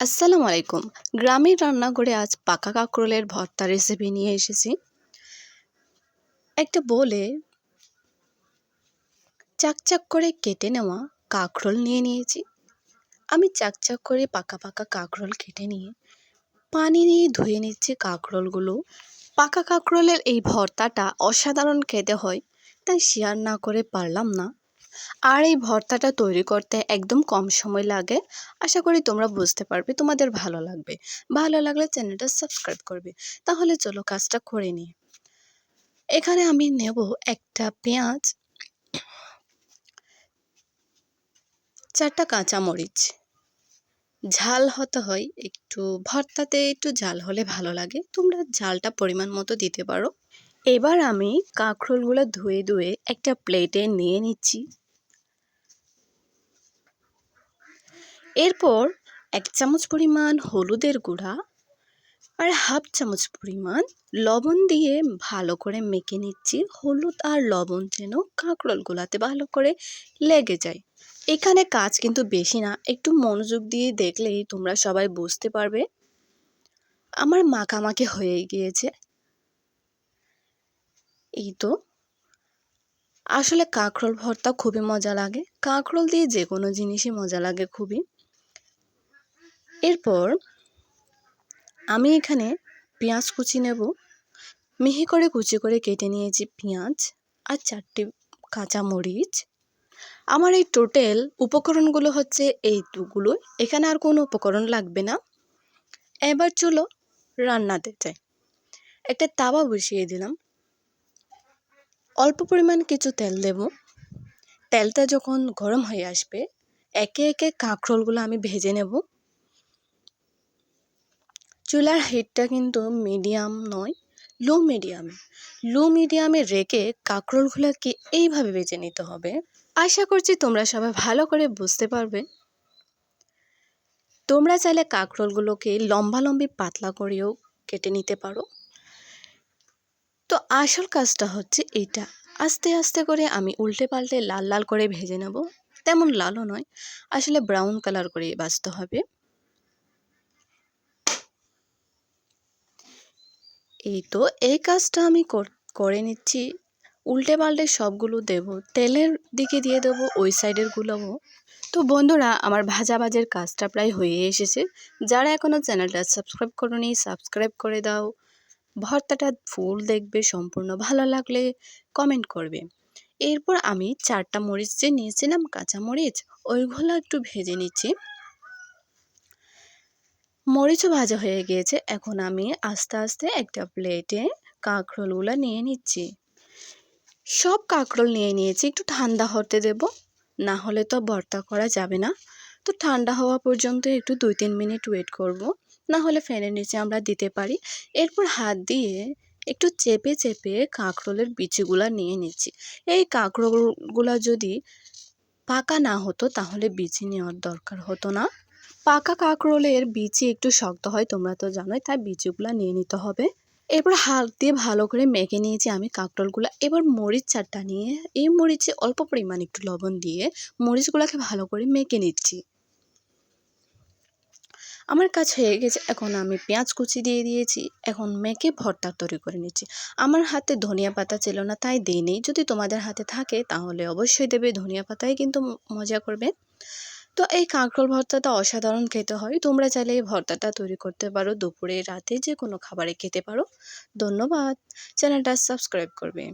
আসসালামু আলাইকুম। গ্রামের রান্নাঘরে আজ পাকা কাঁকরোলের ভর্তা রেসিপি নিয়ে এসেছি। একটা বলে চাকচাক করে কেটে নেওয়া কাঁকরোল নিয়ে নিয়েছি। আমি চাকচাক করে পাকা পাকা কাঁকরোল কেটে নিয়ে পানি নিয়ে ধুয়ে নিচ্ছি কাঁকরোলগুলো। পাকা কাঁকরোলের এই ভর্তাটা অসাধারণ খেতে হয়, তাই শেয়ার না করে পারলাম না। আর এই ভর্তাটা তৈরি করতে একদম কম সময় লাগে। আশা করি তোমরা বুঝতে পারবে, তোমাদের ভালো লাগবে। ভালো লাগলে চ্যানেলটা সাবস্ক্রাইব করবে। তাহলে চলো কাজটা করে নিই। এখানে আমি নেব একটা পেঁয়াজ, চারটা কাঁচামরিচ। ঝাল হতে হয়, একটু ভর্তাতে একটু ঝাল হলে ভালো লাগে। তোমরা ঝালটা পরিমাণ মতো দিতে পারো। এবার আমি কাঁকরোলগুলো ধুয়ে ধুয়ে একটা প্লেটে নিয়ে নিচ্ছি। এরপর এক চামচ পরিমাণ হলুদের গুঁড়া আর হাফ চামচ পরিমাণ লবণ দিয়ে ভালো করে মেখে নিচ্ছি। হলুদ আর লবণ যেন কাঁকরোলগুলাতে ভালো করে লেগে যায়। এখানে কাজ কিন্তু বেশি না, একটু মনোযোগ দিয়ে দেখলেই তোমরা সবাই বুঝতে পারবে। আমার মাখামাখি হয়ে গিয়েছে। এই তো। আসলে কাঁকরোল ভর্তা খুবই মজা লাগে। কাঁকরোল দিয়ে যে কোনো জিনিসই মজা লাগে খুবই। এরপর আমি এখানে পেঁয়াজ কুচি নেব। মিহি করে কুচি করে কেটে নিয়েছি পেঁয়াজ আর চারটি কাঁচামরিচ আমার এই টোটাল উপকরণগুলো হচ্ছে এইটুকুলো। এখানে আর কোনো উপকরণ লাগবে না। এবার চলো রান্নাতে চাই একটা তাওয়া বসিয়ে দিলাম। অল্প পরিমাণ কিছু তেল দেব। তেলটা যখন গরম হয়ে আসবে, একে একে কাঁকরোলগুলো আমি ভেজে নেব। চুলার হিটটা কিন্তু মিডিয়াম নয় লো মিডিয়ামে লো মিডিয়ামে রেখে কাঁকরোলগুলোকে এইভাবে বেজে নিতে হবে। আশা করছি তোমরা সবাই ভালো করে বুঝতে পারবে। তোমরা চাইলে কাঁকরোলগুলোকে লম্বা লম্বি পাতলা করেও কেটে নিতে পারো। তো আসল কাজটা হচ্ছে এইটা। আস্তে আস্তে করে আমি উল্টে পাল্টে লাল লাল করে ভেজে নেব। তেমন লালও নয়, আসলে ব্রাউন কালার করে বাঁচতে হবে। এই তো এই কাজটা আমি করে নিচ্ছি। উল্টে পাল্টে সবগুলো দেব। তেলের দিকে দিয়ে দেবো, ওই সাইডের গুলোও তো বন্ধুরা, আমার ভাজা ভাজের কাজটা প্রায় হয়ে এসেছে। যারা এখনও চ্যানেলটা সাবস্ক্রাইব করনি, সাবস্ক্রাইব করে দাও। ভর্তাটা ফুল দেখবে, সম্পূর্ণ ভালো লাগলে কমেন্ট করবে। এরপর আমি চারটা মরিচ যে নিয়েছিলাম, কাঁচা মরিচ, ওইগুলো একটু ভেজে নিচ্ছি। মরিচও ভাজা হয়ে গিয়েছে। এখন আমি আস্তে আস্তে একটা প্লেটে কাঁকরোলগুলো নিয়ে নিচ্ছি। সব কাঁকরোল নিয়ে নিয়েছি। একটু ঠান্ডা হতে দেব, না হলে তো ভর্তা করা যাবে না। তো ঠান্ডা হওয়া পর্যন্ত একটু দুই তিন মিনিট ওয়েট করব, না হলে ফ্যানের নিচে আমরা দিতে পারি। এরপর হাত দিয়ে একটু চেপে চেপে কাঁকরোলের বিচিগুলো নিয়ে নিচ্ছি। এই কাঁকরোলগুলো যদি পাকা না হতো, তাহলে বিচি নেওয়ার দরকার হতো না। পাকা কাঁকরোলের বিচি একটু শক্ত হয়, তোমরা তো জানোই, তাই বিচিগুলো নিয়ে নিতে হবে। এরপর হাত দিয়ে ভালো করে মেখে নিয়েছি আমি কাঁকরোলগুলো। এবার মরিচ চারটা নিয়ে, এই মরিচে অল্প পরিমাণ একটু লবণ দিয়ে মরিচগুলোকে ভালো করে মেখে নিচ্ছি। আমার কাজ হয়ে গেছে, এখন আমি পেঁয়াজ কুচি দিয়ে দিয়েছি, এখন মেখে ভর্তা তৈরি করে নিচ্ছি। আমার হাতে ধনিয়া পাতা ছিল না, তাই দিইনি। যদি তোমাদের হাতে থাকে, তাহলে অবশ্যই দেবে, ধনিয়া পাতাই কিন্তু মজা করবে। তো এই কাঁকরোল ভর্তাটা অসাধারণ খেতে হয়। তোমরা চাইলে এই ভর্তাটা তৈরি করতে পারো দুপুরে রাতে যে কোনো খাবারে খেতে পারো। ধন্যবাদ। চ্যানেলটা সাবস্ক্রাইব করবে।